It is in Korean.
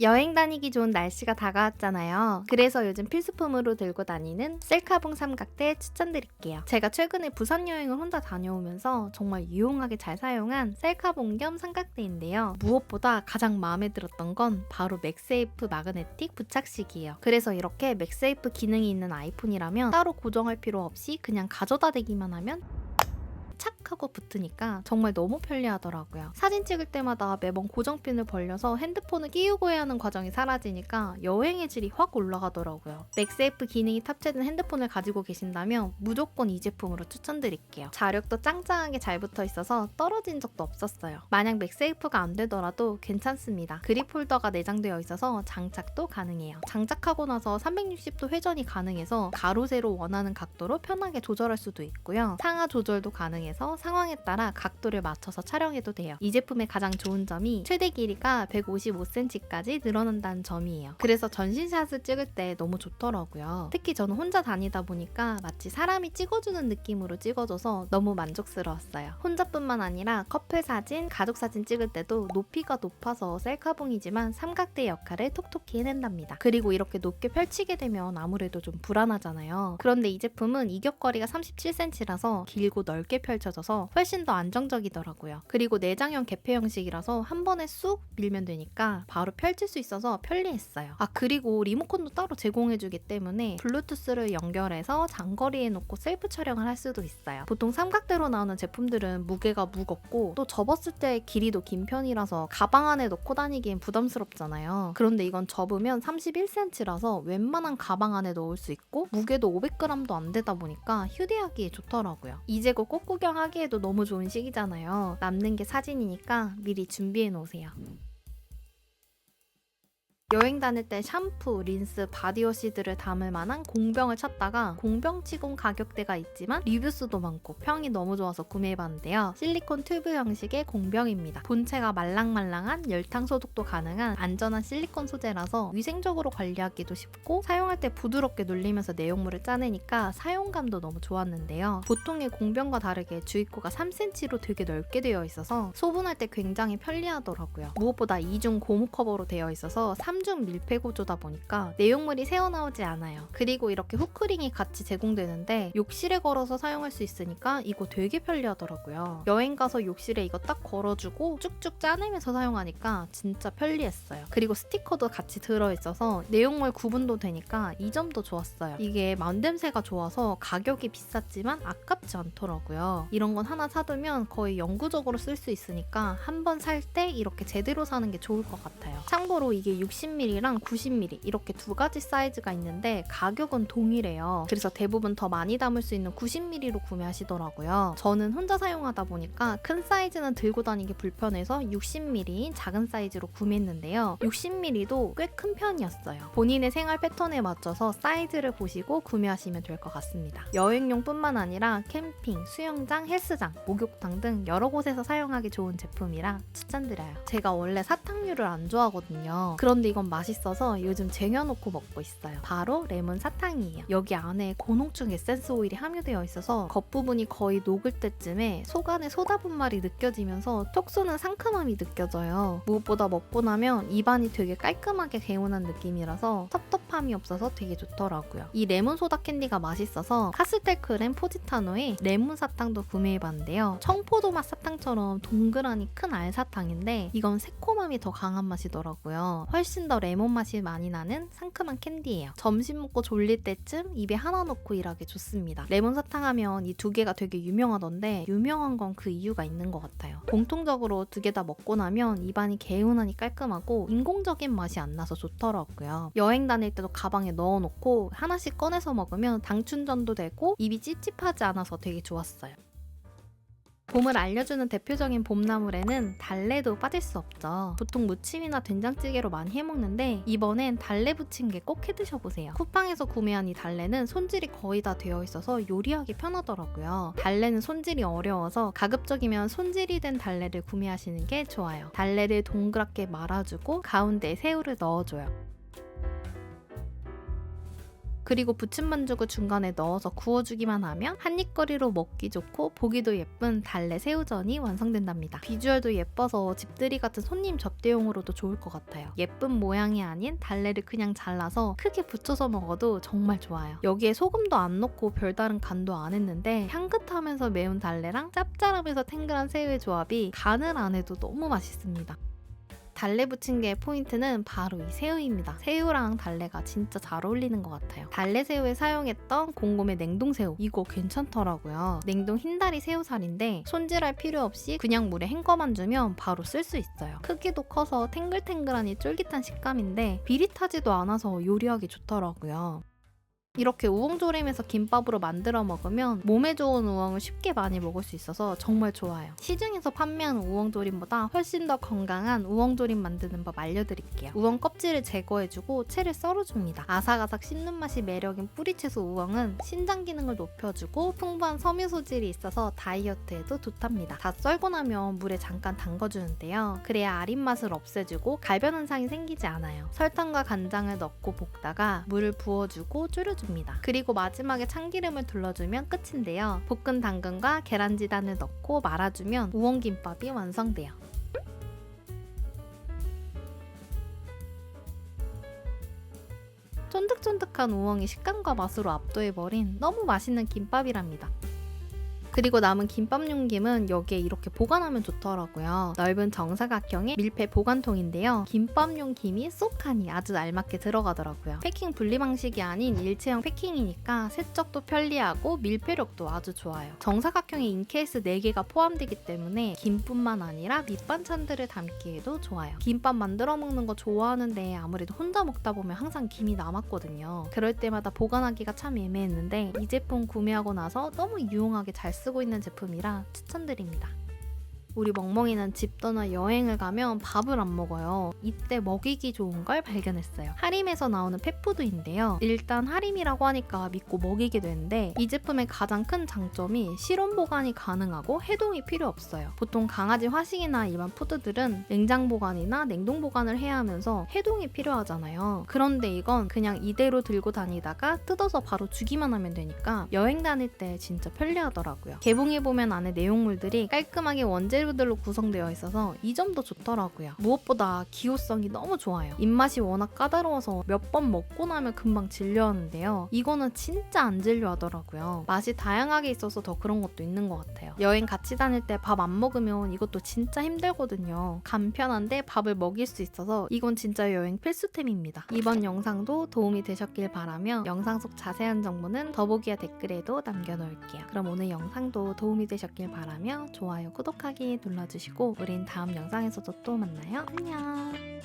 여행 다니기 좋은 날씨가 다가왔잖아요. 그래서 요즘 필수품으로 들고 다니는 셀카봉 삼각대 추천드릴게요. 제가 최근에 부산 여행을 혼자 다녀오면서 정말 유용하게 잘 사용한 셀카봉 겸 삼각대인데요. 무엇보다 가장 마음에 들었던 건 바로 맥세이프 마그네틱 부착식이에요. 그래서 이렇게 맥세이프 기능이 있는 아이폰이라면 따로 고정할 필요 없이 그냥 가져다 대기만 하면 착 하고 붙으니까 정말 너무 편리하더라고요. 사진 찍을 때마다 매번 고정핀을 벌려서 핸드폰을 끼우고 해야 하는 과정이 사라지니까 여행의 질이 확 올라가더라고요. 맥세이프 기능이 탑재된 핸드폰을 가지고 계신다면 무조건 이 제품으로 추천드릴게요. 자력도 짱짱하게 잘 붙어 있어서 떨어진 적도 없었어요. 만약 맥세이프가 안 되더라도 괜찮습니다. 그립 홀더가 내장되어 있어서 장착도 가능해요. 장착하고 나서 360도 회전이 가능해서 가로 세로 원하는 각도로 편하게 조절할 수도 있고요. 상하 조절도 가능해서 상황에 따라 각도를 맞춰서 촬영해도 돼요. 이 제품의 가장 좋은 점이 최대 길이가 155cm까지 늘어난다는 점이에요. 그래서 전신샷을 찍을 때 너무 좋더라고요. 특히 저는 혼자 다니다 보니까 마치 사람이 찍어주는 느낌으로 찍어줘서 너무 만족스러웠어요. 혼자뿐만 아니라 커플 사진, 가족 사진 찍을 때도 높이가 높아서 셀카봉이지만 삼각대 역할을 톡톡히 해낸답니다. 그리고 이렇게 높게 펼치게 되면 아무래도 좀 불안하잖아요. 그런데 이 제품은 이격거리가 37cm라서 길고 넓게 펼쳐져서 훨씬 더 안정적이더라고요. 그리고 내장형 개폐 형식이라서 한 번에 쑥 밀면 되니까 바로 펼칠 수 있어서 편리했어요. 아 그리고 리모컨도 따로 제공해주기 때문에 블루투스를 연결해서 장거리에 놓고 셀프 촬영을 할 수도 있어요. 보통 삼각대로 나오는 제품들은 무게가 무겁고 또 접었을 때 길이도 긴 편이라서 가방 안에 넣고 다니기엔 부담스럽잖아요. 그런데 이건 접으면 31cm라서 웬만한 가방 안에 넣을 수 있고 무게도 500g도 안 되다 보니까 휴대하기에 좋더라고요. 이제 곧 꽃구경하기 에도 너무 좋은 시기잖아요. 남는 게 사진이니까 미리 준비해 놓으세요. 여행 다닐 때 샴푸, 린스, 바디워시들을 담을 만한 공병을 찾다가 공병치곤 가격대가 있지만 리뷰수도 많고 평이 너무 좋아서 구매해봤는데요. 실리콘 튜브 형식의 공병입니다. 본체가 말랑말랑한 열탕 소독도 가능한 안전한 실리콘 소재라서 위생적으로 관리하기도 쉽고 사용할 때 부드럽게 눌리면서 내용물을 짜내니까 사용감도 너무 좋았는데요. 보통의 공병과 다르게 주입구가 3cm로 되게 넓게 되어 있어서 소분할 때 굉장히 편리하더라고요. 무엇보다 이중 고무 커버로 되어 있어서 3중 밀폐 구조다 보니까 내용물이 새어나오지 않아요. 그리고 이렇게 후크링이 같이 제공되는데 욕실에 걸어서 사용할 수 있으니까 이거 되게 편리하더라고요. 여행 가서 욕실에 이거 딱 걸어주고 쭉쭉 짜내면서 사용하니까 진짜 편리했어요. 그리고 스티커도 같이 들어있어서 내용물 구분도 되니까 이 점도 좋았어요. 이게 만듦새가 좋아서 가격이 비쌌지만 아깝지 않더라고요. 이런 건 하나 사두면 거의 영구적으로 쓸 수 있으니까 한 번 살 때 이렇게 제대로 사는 게 좋을 것 같아요. 참고로 이게 60ml랑 90ml 이렇게 두 가지 사이즈가 있는데 가격은 동일해요. 그래서 대부분 더 많이 담을 수 있는 90ml로 구매하시더라고요. 저는 혼자 사용하다 보니까 큰 사이즈는 들고 다니기 불편해서 60ml인 작은 사이즈로 구매했는데요. 60ml도 꽤 큰 편이었어요. 본인의 생활 패턴에 맞춰서 사이즈를 보시고 구매하시면 될 것 같습니다. 여행용뿐만 아니라 캠핑, 수영장, 헬스장, 목욕탕 등 여러 곳에서 사용하기 좋은 제품이라 추천드려요. 제가 원래 사탕류를 안 좋아하거든요. 그런데 이건 맛있어서 요즘 쟁여놓고 먹고 있어요. 바로 레몬 사탕이에요. 여기 안에 고농축 에센스 오일이 함유되어 있어서 겉부분이 거의 녹을 때쯤에 속 안에 소다 분말이 느껴지면서 톡 쏘는 상큼함이 느껴져요. 무엇보다 먹고 나면 입안이 되게 깔끔하게 개운한 느낌이라서 텁텁함이 없어서 되게 좋더라고요. 이 레몬 소다 캔디가 맛있어서 카스텔 크렘 포지타노에 레몬 사탕도 구매해봤는데요. 청포도 맛 사탕처럼 동그라니 큰 알사탕인데 이건 새콤함이 더 강한 맛이더라고요. 더 레몬 맛이 많이 나는 상큼한 캔디예요. 점심 먹고 졸릴 때쯤 입에 하나 넣고 일하기 좋습니다. 레몬 사탕 하면 이 두 개가 되게 유명하던데 유명한 건 그 이유가 있는 것 같아요. 공통적으로 두 개 다 먹고 나면 입안이 개운하니 깔끔하고 인공적인 맛이 안 나서 좋더라고요. 여행 다닐 때도 가방에 넣어놓고 하나씩 꺼내서 먹으면 당 충전도 되고 입이 찝찝하지 않아서 되게 좋았어요. 봄을 알려주는 대표적인 봄나물에는 달래도 빠질 수 없죠. 보통 무침이나 된장찌개로 많이 해먹는데 이번엔 달래 게꼭 해드셔보세요. 쿠팡에서 구매한 이 달래는 손질이 거의 다 되어 있어서 요리하기 편하더라고요. 달래는 손질이 어려워서 가급적이면 손질이 된 달래를 구매하시는 게 좋아요. 달래를 동그랗게 말아주고 가운데에 새우를 넣어줘요. 그리고 부침 반죽을 중간에 넣어서 구워주기만 하면 한입거리로 먹기 좋고 보기도 예쁜 달래 새우전이 완성된답니다. 비주얼도 예뻐서 집들이 같은 손님 접대용으로도 좋을 것 같아요. 예쁜 모양이 아닌 달래를 그냥 잘라서 크게 부쳐서 먹어도 정말 좋아요. 여기에 소금도 안 넣고 별다른 간도 안 했는데 향긋하면서 매운 달래랑 짭짤하면서 탱글한 새우의 조합이 간을 안 해도 너무 맛있습니다. 달래 부침개의 포인트는 바로 이 새우입니다. 새우랑 달래가 진짜 잘 어울리는 것 같아요. 달래 새우에 사용했던 곰곰의 냉동 새우 이거 괜찮더라고요. 냉동 흰다리 새우살인데 손질할 필요 없이 그냥 물에 헹궈만 주면 바로 쓸 수 있어요. 크기도 커서 탱글탱글하니 쫄깃한 식감인데 비릿하지도 않아서 요리하기 좋더라고요. 이렇게 우엉 조림에서 김밥으로 만들어 먹으면 몸에 좋은 우엉을 쉽게 많이 먹을 수 있어서 정말 좋아요. 시중에서 판매하는 우엉 조림보다 훨씬 더 건강한 우엉 조림 만드는 법 알려드릴게요. 우엉 껍질을 제거해주고 채를 썰어줍니다. 아삭아삭 씹는 맛이 매력인 뿌리채소 우엉은 신장 기능을 높여주고 풍부한 섬유 소질이 있어서 다이어트에도 좋답니다. 다 썰고 나면 물에 잠깐 담궈주는데요. 그래야 아린 맛을 없애주고 갈변 현상이 생기지 않아요. 설탕과 간장을 넣고 볶다가 물을 부어주고 졸여줍니다. 그리고 마지막에 참기름을 둘러주면 끝인데요. 볶은 당근과 계란지단을 넣고 말아주면 우엉김밥이 완성돼요. 쫀득쫀득한 우엉이 식감과 맛으로 압도해버린 너무 맛있는 김밥이랍니다. 그리고 남은 김밥 용김은 여기에 이렇게 보관하면 좋더라고요. 넓은 정사각형의 밀폐 보관통인데요. 김밥용 김이 쏙하니 아주 알맞게 들어가더라고요. 패킹 분리 방식이 아닌 일체형 패킹이니까 세척도 편리하고 밀폐력도 아주 좋아요. 정사각형에 인케이스 4개가 포함되기 때문에 김뿐만 아니라 밑반찬들을 담기에도 좋아요. 김밥 만들어 먹는 거 좋아하는데 아무래도 혼자 먹다 보면 항상 김이 남았거든요. 그럴 때마다 보관하기가 참 애매했는데 이 제품 구매하고 나서 너무 유용하게 잘 쓰고 있는 제품이라 추천드립니다. 우리 멍멍이는 집 떠나 여행을 가면 밥을 안 먹어요. 이때 먹이기 좋은 걸 발견했어요. 하림에서 나오는 펫푸드인데요. 일단 하림이라고 하니까 믿고 먹이게 되는데 이 제품의 가장 큰 장점이 실온 보관이 가능하고 해동이 필요 없어요. 보통 강아지 화식이나 일반 푸드들은 냉장 보관이나 냉동 보관을 해야 하면서 해동이 필요하잖아요. 그런데 이건 그냥 이대로 들고 다니다가 뜯어서 바로 주기만 하면 되니까 여행 다닐 때 진짜 편리하더라고요. 개봉해 보면 안에 내용물들이 깔끔하게 원재료 들로 구성되어 있어서 이 점도 좋더라고요. 무엇보다 기호성이 너무 좋아요. 입맛이 워낙 까다로워서 몇 번 먹고 나면 금방 질려하는데요. 이거는 진짜 안 질려하더라고요. 맛이 다양하게 있어서 더 그런 것도 있는 것 같아요. 여행 같이 다닐 때 밥 안 먹으면 이것도 진짜 힘들거든요. 간편한데 밥을 먹일 수 있어서 이건 진짜 여행 필수템입니다. 이번 영상도 도움이 되셨길 바라며 영상 속 자세한 정보는 더보기와 댓글에도 남겨놓을게요. 그럼 오늘 영상도 도움이 되셨길 바라며 좋아요, 구독하기 눌러주시고 우린 다음 영상에서도 또 만나요. 안녕!